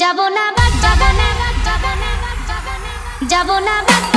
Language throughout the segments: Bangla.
যাব না যাব না যাব না যাব না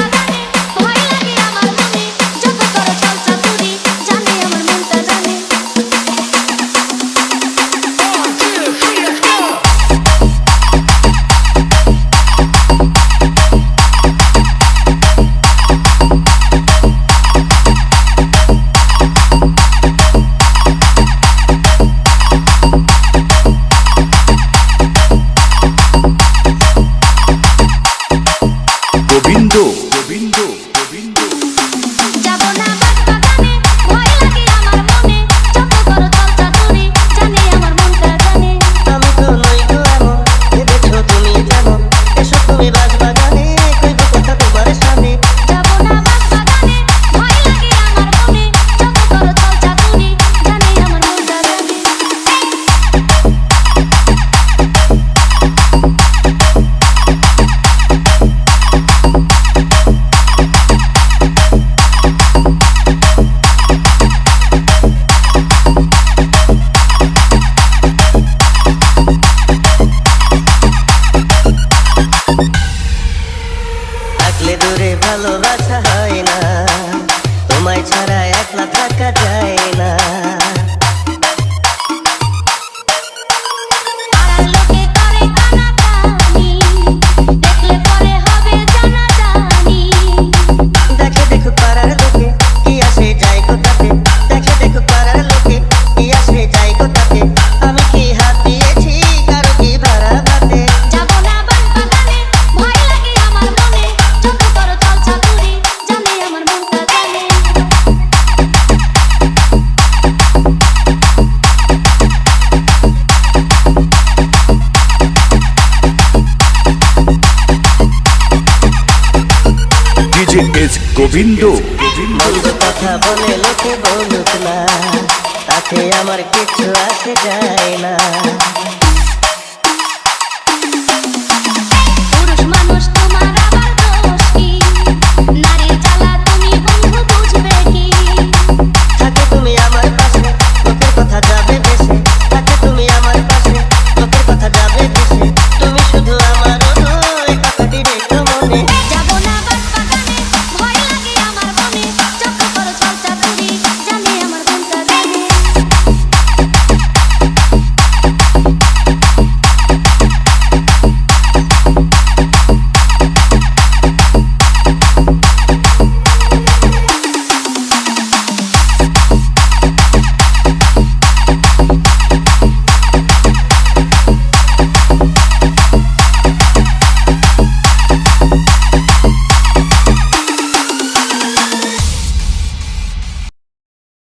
যাব না ভালোবাসা জে এস গোবিন্দ। কথা বলে লোকে বলুক না তাতে আমার কিছু আসে যায় না।